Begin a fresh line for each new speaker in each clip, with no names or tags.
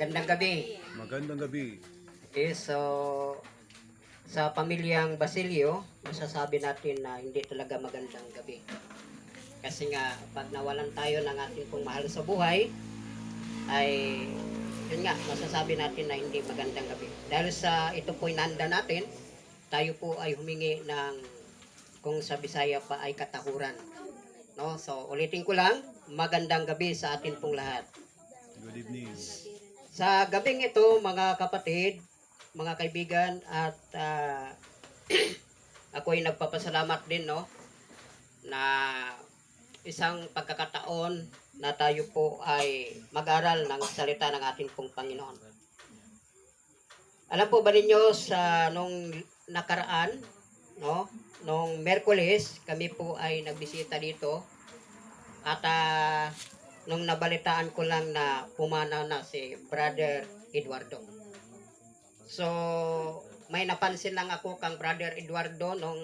Gandang gabi.
Magandang gabi.
Okay, so sa pamilyang Basilio, masasabi natin na hindi talaga magandang gabi. Kasi nga, pag nawalan tayo ng ating pong mahal sa buhay, ay yun nga, masasabi natin na hindi magandang gabi. Dahil sa ito po inanda natin, tayo po ay humingi ng kung sa Bisaya pa ay katahuran. No? So, ulitin ko lang, magandang gabi sa atin pong lahat.
Good evening.
Sa gabing ito, mga kapatid, mga kaibigan, at ah, ako ay nagpapasalamat din, no, na isang pagkakataon na tayo po ay mag-aral ng salita ng ating pong Panginoon. Alam po ba ninyo sa nung nakaraan, no, nung Merkulis, kami po ay nagbisita dito at ah, nung nabalitaan ko lang na pumanaw na si Brother Eduardo. So, may napansin lang ako kang Brother Eduardo nung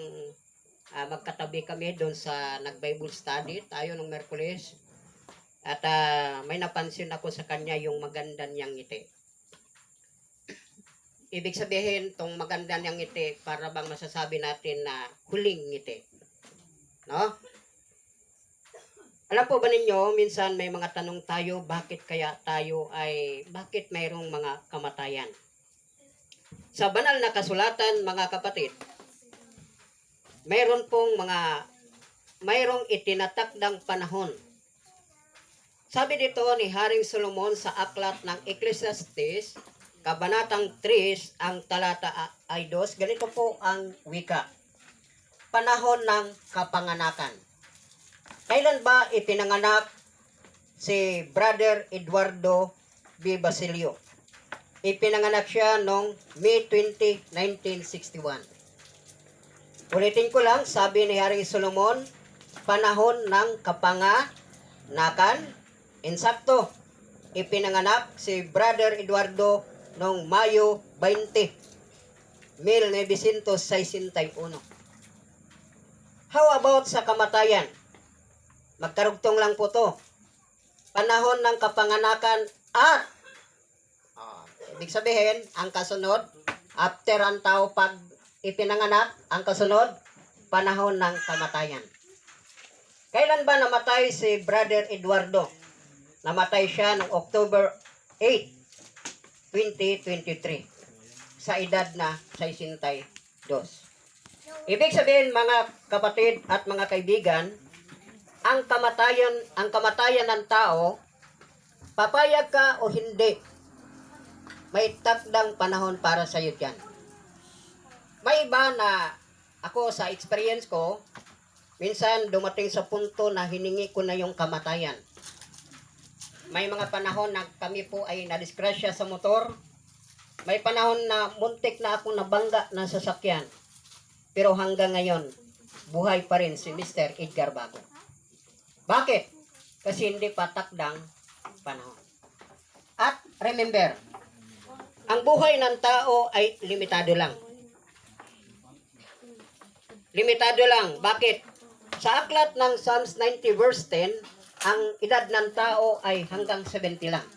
ah, magkatabi kami doon sa nag-Bible study tayo nung Merkulis. At ah, may napansin ako sa kanya yung maganda niyang ngiti. Ibig sabihin, tong maganda niyang ngiti, para bang masasabi natin na huling ngiti. No? Alam po ba ninyo, minsan may mga tanong tayo, bakit kaya tayo ay, bakit mayroong mga kamatayan? Sa banal na kasulatan, mga kapatid, mayroon pong mga, mayroong itinatakdang panahon. Sabi dito ni Haring Solomon sa aklat ng Ecclesiastes, Kabanatang 3, ang talata ay 2, ganito po ang wika. Panahon ng kapanganakan. Kailan ba ipinanganak si Brother Eduardo B. Basilio? Ipinanganak siya noong May 20, 1961. Ulitin ko lang, sabi ni Haring Solomon, panahon ng kapanganakan. Insakto, ipinanganak si Brother Eduardo noong Mayo 20, 1961. How about sa kamatayan? Magkarugtong lang po to. Panahon ng kapanganakan at Ah, ibig sabihin, ang kasunod, after ang tao pag ipinanganak, ang kasunod, panahon ng kamatayan. Kailan ba namatay si Brother Eduardo? Namatay siya noong October 8, 2023 sa edad na 62. Ibig sabihin mga kapatid at mga kaibigan, ang kamatayan ang kamatayan ng tao papayag ka o hindi may takdang panahon para sa iyo diyan. May iba na ako sa experience ko minsan dumating sa punto na hiningi ko na yung kamatayan. May mga panahon na kami po ay nadisgrasya sa motor. May panahon na muntik na akong nabangga ng sasakyan. Pero hanggang ngayon, buhay pa rin si Mr. Edgar Bago. Bakit? Kasi hindi pa takdang panahon. At remember, ang buhay ng tao ay limitado lang. Limitado lang. Bakit? Sa aklat ng Psalms 90 verse 10, ang edad ng tao ay hanggang 70 lang.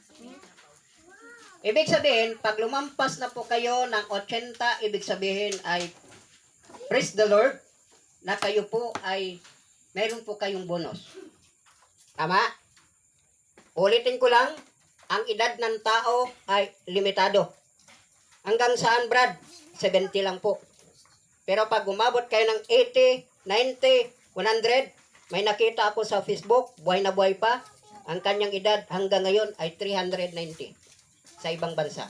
Ibig sabihin, pag lumampas na po kayo ng 80, ibig sabihin ay praise the Lord na kayo po ay meron po kayong bonus. Tama? Ulitin ko lang, ang edad ng tao ay limitado. Hanggang saan, Brad? 70 lang po. Pero pag umabot kayo ng 80, 90, 100, may nakita ako sa Facebook, buhay na buhay pa, ang kanyang edad hanggang ngayon ay 390 sa ibang bansa.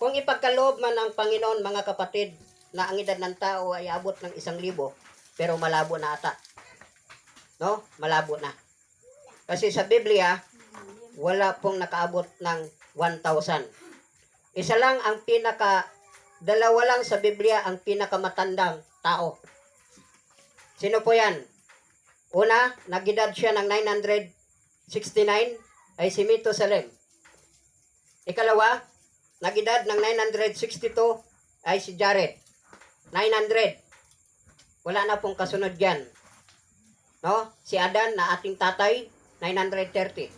Kung ipagkaloob man ng Panginoon, mga kapatid, na ang edad ng tao ay abot ng isang libo, pero malabo na ata. No? Malabo na. Kasi sa Biblia, wala pong nakaabot ng 1,000. Isa lang ang pinaka, dalawa lang sa Biblia ang pinakamatandang tao. Sino po yan? Una, nagidad siya ng 969 ay si Methuselah. Ikalawa, nagidad ng 962 ay si Jared. 900. Wala na pong kasunod yan. No? Si Adan na ating tatay, 930.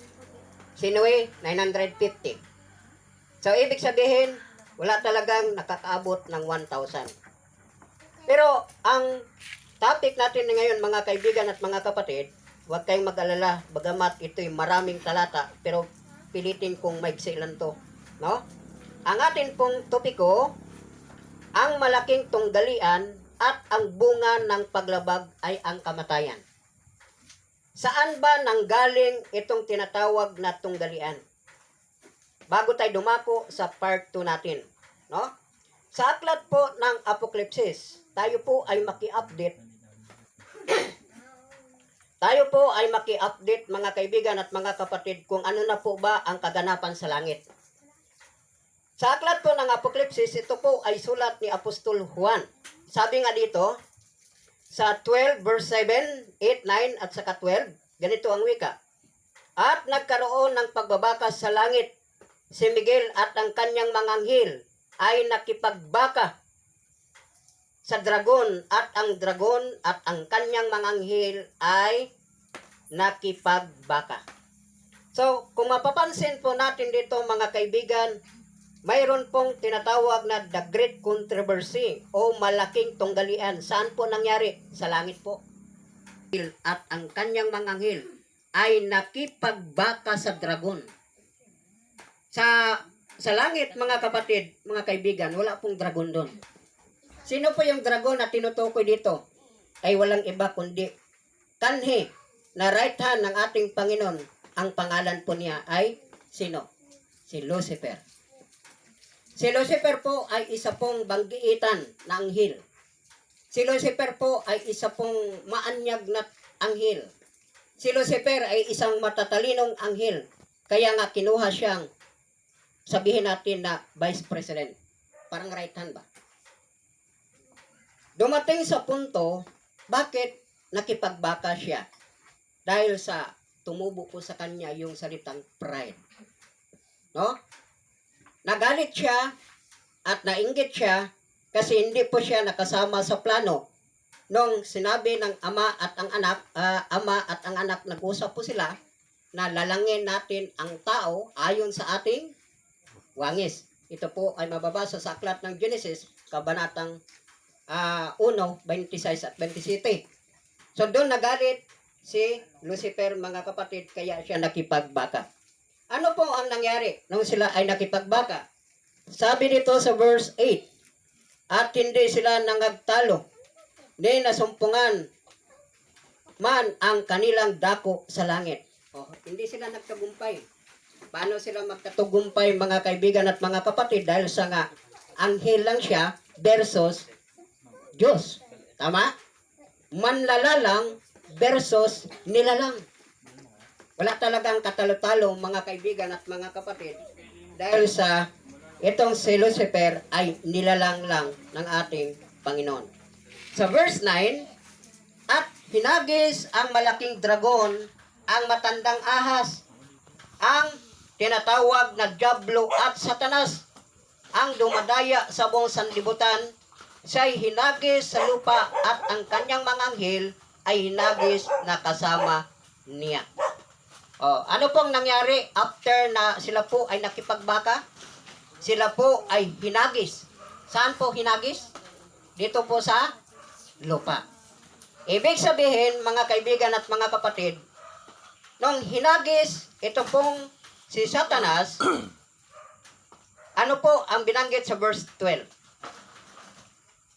Si Noe, 950. So, ibig sabihin, wala talagang nakakaabot ng 1,000. Pero, ang topic natin ngayon, mga kaibigan at mga kapatid, huwag kayong mag-alala, bagamat ito'y maraming talata, pero pilitin kong maigsi lang to. No? Ang atin pong topiko, ang malaking tunggalian at ang bunga ng paglabag ay ang kamatayan. Saan ba nanggaling itong tinatawag na tunggalian? Bago tayo dumako sa part 2 natin, no? Sa aklat po ng Apokalipsis, tayo po ay maki-update. tayo po ay maki-update mga kaibigan at mga kapatid kung ano na po ba ang kaganapan sa langit. Sa aklat po ng Apokalipsis, ito po ay sulat ni Apostol Juan. Sabi nga dito, sa 12 verse 7, 8, 9 at saka 12, ganito ang wika. At nagkaroon ng pagbabakas sa langit, si Miguel at ang kanyang mga anghel ay nakipagbaka sa dragon at ang dragon at ang kanyang mga anghel ay nakipagbaka. So, kung mapapansin po natin dito mga kaibigan, mayroon pong tinatawag na the great controversy o malaking tunggalian. Saan po nangyari? Sa langit po. At ang kanyang mga anghel ay nakipagbaka sa dragon. Sa sa langit, mga kapatid, mga kaibigan, wala pong dragon doon. Sino po yung dragon na tinutukoy dito? Ay walang iba kundi kanhi na right hand ng ating Panginoon. Ang pangalan po niya ay sino? Si Lucifer. Si Lucifer po ay isa pong banggiitan na anghel. Si Lucifer po ay isa pong maanyag na anghel. Si Lucifer ay isang matatalinong anghel. Kaya nga kinuha siyang sabihin natin na vice president. Parang right hand ba? Dumating sa punto, bakit nakipagbaka siya? Dahil sa tumubo po sa kanya yung salitang pride. No? Nagalit siya at nainggit siya kasi hindi po siya nakasama sa plano. Nung sinabi ng ama at ang anak, ah, ama at ang anak nag-usap po sila na lalangin natin ang tao ayon sa ating wangis. Ito po ay mababasa sa aklat ng Genesis, kabanatang ah 1, 26 at 27. So doon nagalit si Lucifer mga kapatid kaya siya nakipagbaka. Ano po ang nangyari nung sila ay nakipagbaka? Sabi dito sa verse 8, at hindi sila nangagtalo, ni nasumpungan man ang kanilang dako sa langit. Oh, hindi sila nagtagumpay. Paano sila magkatugumpay mga kaibigan at mga kapatid dahil sa nga anghel lang siya versus Diyos. Tama? Manlalalang versus nilalang. Wala talagang katalo-talo mga kaibigan at mga kapatid dahil sa itong si Lucifer ay nilalang lang ng ating Panginoon. Sa verse 9, at hinagis ang malaking dragon, ang matandang ahas, ang tinatawag na Diablo at Satanas, ang dumadaya sa buong sanlibutan, siya'y hinagis sa lupa at ang kanyang mga anghel ay hinagis na kasama niya. Oh, ano pong nangyari after na sila po ay nakipagbaka? Sila po ay hinagis. Saan po hinagis? Dito po sa lupa. Ibig sabihin, mga kaibigan at mga kapatid, nung hinagis, ito pong si Satanas, ano po ang binanggit sa verse 12?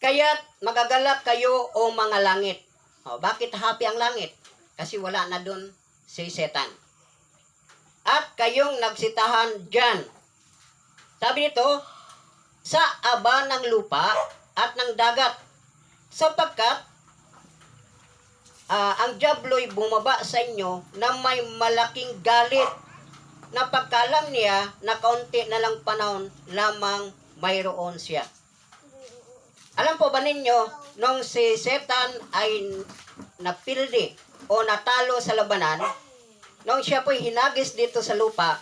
Kaya't magagalak kayo o mga langit. O, bakit happy ang langit? Kasi wala na doon si Satan. At kayong nagsitahan dyan. Sabi nito, sa aba ng lupa at ng dagat. Sapagkat ah, ang Diablo'y bumaba sa inyo na may malaking galit na pagkalam niya na kaunti na lang panahon lamang mayroon siya. Alam po ba ninyo, nung si Satan ay napildi o natalo sa labanan, nung siya po'y hinagis dito sa lupa,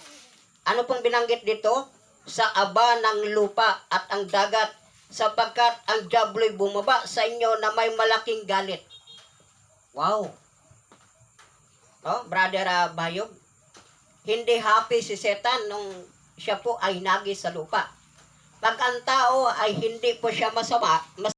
ano pong binanggit dito? Sa aba ng lupa at ang dagat, sapagkat ang diablo'y bumaba sa inyo na may malaking galit. Wow! Oh, brother uh, Bayog, hindi happy si Satan nung siya po ay nagis sa lupa. Pag ang tao ay hindi po siya masama, mas